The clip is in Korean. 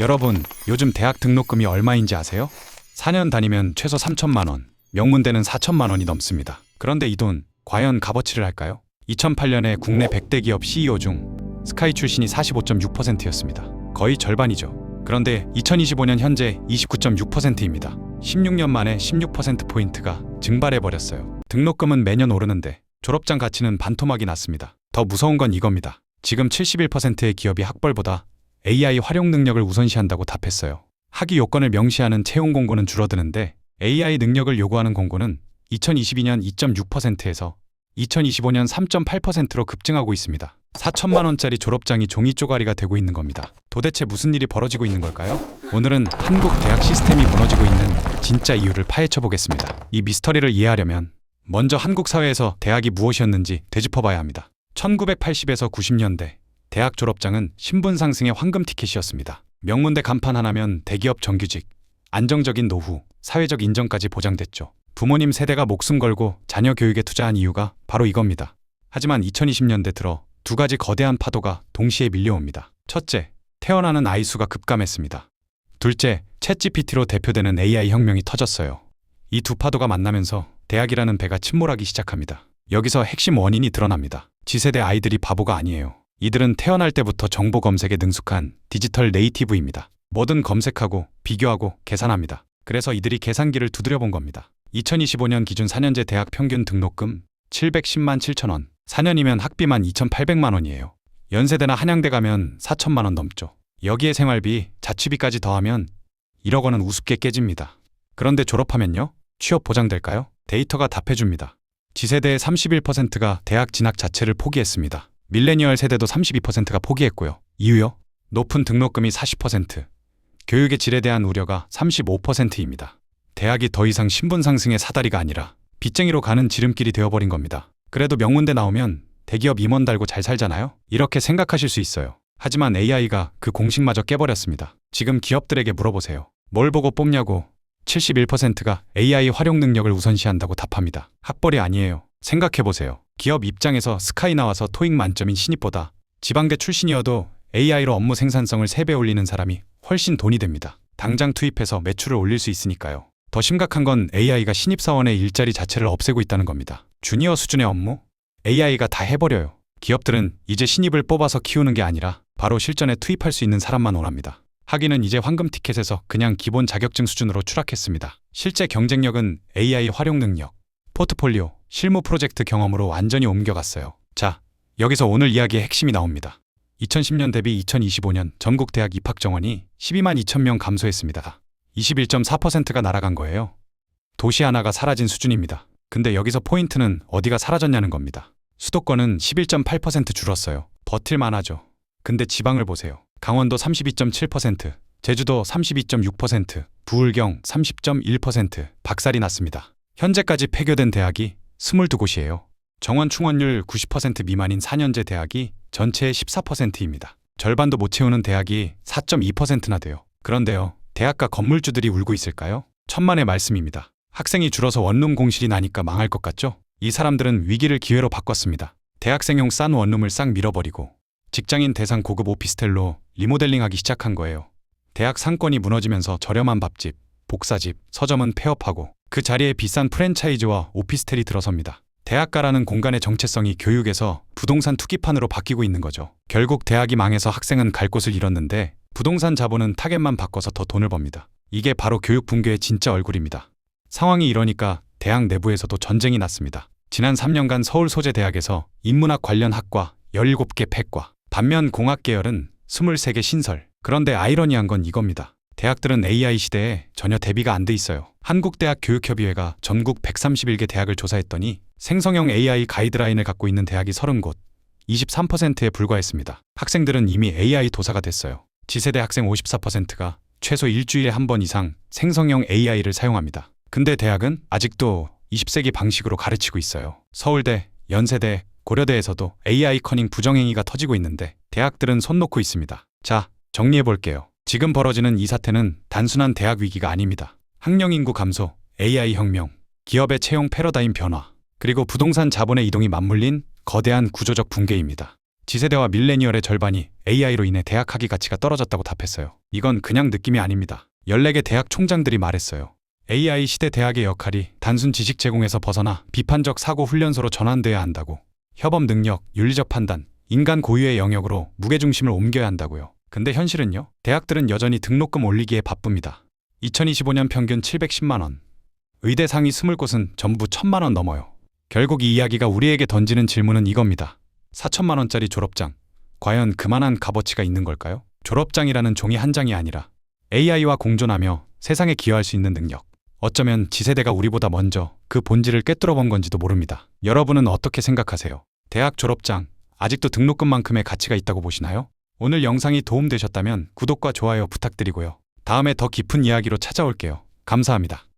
여러분, 요즘 대학 등록금이 얼마인지 아세요? 4년 다니면 최소 3천만 원, 명문대는 4천만 원이 넘습니다. 그런데 이 돈 과연 값어치를 할까요? 2008년에 국내 100대 기업 CEO 중 스카이 출신이 45.6%였습니다. 거의 절반이죠. 그런데 2025년 현재 29.6%입니다. 16년 만에 16%포인트가 증발해 버렸어요. 등록금은 매년 오르는데 졸업장 가치는 반토막이 났습니다. 더 무서운 건 이겁니다. 지금 71%의 기업이 학벌보다 AI 활용 능력을 우선시한다고 답했어요. 학위 요건을 명시하는 채용 공고는 줄어드는데 AI 능력을 요구하는 공고는 2022년 2.6%에서 2025년 3.8%로 급증하고 있습니다. 4천만 원짜리 졸업장이 종이 쪼가리가 되고 있는 겁니다. 도대체 무슨 일이 벌어지고 있는 걸까요? 오늘은 한국 대학 시스템이 무너지고 있는 진짜 이유를 파헤쳐 보겠습니다. 이 미스터리를 이해하려면 먼저 한국 사회에서 대학이 무엇이었는지 되짚어봐야 합니다. 1980에서 90년대 대학 졸업장은 신분 상승의 황금 티켓이었습니다. 명문대 간판 하나면 대기업 정규직, 안정적인 노후, 사회적 인정까지 보장됐죠. 부모님 세대가 목숨 걸고 자녀 교육에 투자한 이유가 바로 이겁니다. 하지만 2020년대 들어 두 가지 거대한 파도가 동시에 밀려옵니다. 첫째, 태어나는 아이 수가 급감했습니다. 둘째, 챗GPT로 대표되는 AI 혁명이 터졌어요. 이 두 파도가 만나면서 대학이라는 배가 침몰하기 시작합니다. 여기서 핵심 원인이 드러납니다. 지세대 아이들이 바보가 아니에요. 이들은 태어날 때부터 정보 검색에 능숙한 디지털 네이티브입니다. 뭐든 검색하고 비교하고 계산합니다. 그래서 이들이 계산기를 두드려 본 겁니다. 2025년 기준 4년제 대학 평균 등록금 710만 7천 원. 4년이면 학비만 2,800만 원이에요. 연세대나 한양대 가면 4천만 원 넘죠. 여기에 생활비, 자취비까지 더하면 1억 원은 우습게 깨집니다. 그런데 졸업하면요? 취업 보장될까요? 데이터가 답해줍니다. 지세대의 31%가 대학 진학 자체를 포기했습니다. 밀레니얼 세대도 32%가 포기했고요. 이유요? 높은 등록금이 40%, 교육의 질에 대한 우려가 35%입니다. 대학이 더 이상 신분 상승의 사다리가 아니라 빚쟁이로 가는 지름길이 되어버린 겁니다. 그래도 명문대 나오면 대기업 임원 달고 잘 살잖아요? 이렇게 생각하실 수 있어요. 하지만 AI가 그 공식마저 깨버렸습니다. 지금 기업들에게 물어보세요. 뭘 보고 뽑냐고 71%가 AI 활용 능력을 우선시한다고 답합니다. 학벌이 아니에요. 생각해보세요. 기업 입장에서 스카이 나와서 토익 만점인 신입보다 지방대 출신이어도 AI로 업무 생산성을 3배 올리는 사람이 훨씬 돈이 됩니다. 당장 투입해서 매출을 올릴 수 있으니까요. 더 심각한 건 AI가 신입사원의 일자리 자체를 없애고 있다는 겁니다. 주니어 수준의 업무? AI가 다 해버려요. 기업들은 이제 신입을 뽑아서 키우는 게 아니라 바로 실전에 투입할 수 있는 사람만 원합니다. 학위는 이제 황금 티켓에서 그냥 기본 자격증 수준으로 추락했습니다. 실제 경쟁력은 AI 활용 능력, 포트폴리오, 실무 프로젝트 경험으로 완전히 옮겨갔어요. 자, 여기서 오늘 이야기의 핵심이 나옵니다. 2010년 대비 2025년 전국 대학 입학 정원이 12만 2천 명 감소했습니다. 21.4%가 날아간 거예요. 도시 하나가 사라진 수준입니다. 근데 여기서 포인트는 어디가 사라졌냐는 겁니다. 수도권은 11.8% 줄었어요. 버틸만 하죠. 근데 지방을 보세요. 강원도 32.7%, 제주도 32.6%, 부울경 30.1% 박살이 났습니다. 현재까지 폐교된 대학이 22곳이에요. 정원 충원율 90% 미만인 4년제 대학이 전체의 14%입니다. 절반도 못 채우는 대학이 4.2%나 돼요. 그런데요, 대학가 건물주들이 울고 있을까요? 천만의 말씀입니다. 학생이 줄어서 원룸 공실이 나니까 망할 것 같죠? 이 사람들은 위기를 기회로 바꿨습니다. 대학생용 싼 원룸을 싹 밀어버리고 직장인 대상 고급 오피스텔로 리모델링하기 시작한 거예요. 대학 상권이 무너지면서 저렴한 밥집, 복사집, 서점은 폐업하고 그 자리에 비싼 프랜차이즈와 오피스텔이 들어섭니다. 대학가라는 공간의 정체성이 교육에서 부동산 투기판으로 바뀌고 있는 거죠. 결국 대학이 망해서 학생은 갈 곳을 잃었는데 부동산 자본은 타겟만 바꿔서 더 돈을 법니다. 이게 바로 교육 붕괴의 진짜 얼굴입니다. 상황이 이러니까 대학 내부에서도 전쟁이 났습니다. 지난 3년간 서울 소재 대학에서 인문학 관련 학과 17개 폐과, 반면 공학 계열은 23개 신설. 그런데 아이러니한 건 이겁니다. 대학들은 AI 시대에 전혀 대비가 안 돼 있어요. 한국대학 교육협의회가 전국 131개 대학을 조사했더니 생성형 AI 가이드라인을 갖고 있는 대학이 30곳, 23%에 불과했습니다. 학생들은 이미 AI 도사가 됐어요. 지세대 학생 54%가 최소 일주일에 한 번 이상 생성형 AI를 사용합니다. 근데 대학은 아직도 20세기 방식으로 가르치고 있어요. 서울대, 연세대, 고려대에서도 AI 커닝 부정행위가 터지고 있는데 대학들은 손 놓고 있습니다. 자, 정리해 볼게요. 지금 벌어지는 이 사태는 단순한 대학 위기가 아닙니다. 학령 인구 감소, AI 혁명, 기업의 채용 패러다임 변화, 그리고 부동산 자본의 이동이 맞물린 거대한 구조적 붕괴입니다. 지세대와 밀레니얼의 절반이 AI로 인해 대학 학위 가치가 떨어졌다고 답했어요. 이건 그냥 느낌이 아닙니다. 14개 대학 총장들이 말했어요. AI 시대 대학의 역할이 단순 지식 제공에서 벗어나 비판적 사고 훈련소로 전환돼야 한다고. 협업 능력, 윤리적 판단, 인간 고유의 영역으로 무게중심을 옮겨야 한다고요. 근데 현실은요? 대학들은 여전히 등록금 올리기에 바쁩니다. 2025년 평균 710만 원. 의대 상위 20곳은 전부 1000만 원 넘어요. 결국 이 이야기가 우리에게 던지는 질문은 이겁니다. 4천만 원짜리 졸업장. 과연 그만한 값어치가 있는 걸까요? 졸업장이라는 종이 한 장이 아니라 AI와 공존하며 세상에 기여할 수 있는 능력. 어쩌면 지세대가 우리보다 먼저 그 본질을 꿰뚫어 본 건지도 모릅니다. 여러분은 어떻게 생각하세요? 대학 졸업장, 아직도 등록금만큼의 가치가 있다고 보시나요? 오늘 영상이 도움되셨다면 구독과 좋아요 부탁드리고요. 다음에 더 깊은 이야기로 찾아올게요. 감사합니다.